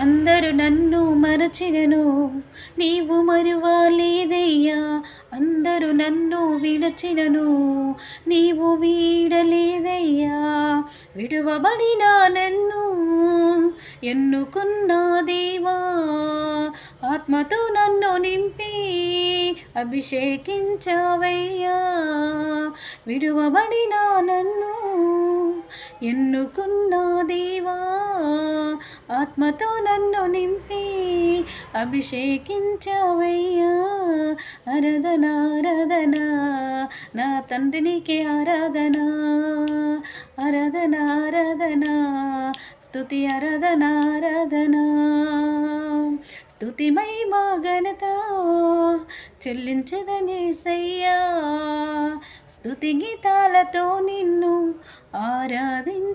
అందరు నన్ను మరచినను నీవు మరువాలేదయ్యా అందరు నన్ను విడచినను నీవు వీడలేదయ్యా విడువబడిన నన్ను ఎన్నుకున్న దేవా. ఆత్మతో నన్ను నింపి అభిషేకించవయ్యా. విడువబడిన నన్ను ఎన్నుకున్న దేవా. ఆత్మతో నన్ను నింపి అభిషేకించవయ్యా. ఆరాధన ఆరాధన నా తండ్రినికి ఆరాధన. ఆరాధన ఆరాధన స్థుతి ఆరాధన ఆరాధన. స్తుతిమై మా ఘనత చెల్లించదని సయ్యా. స్తుతి గీతాలతో నిన్ను ఆరాధించదనయ్యా.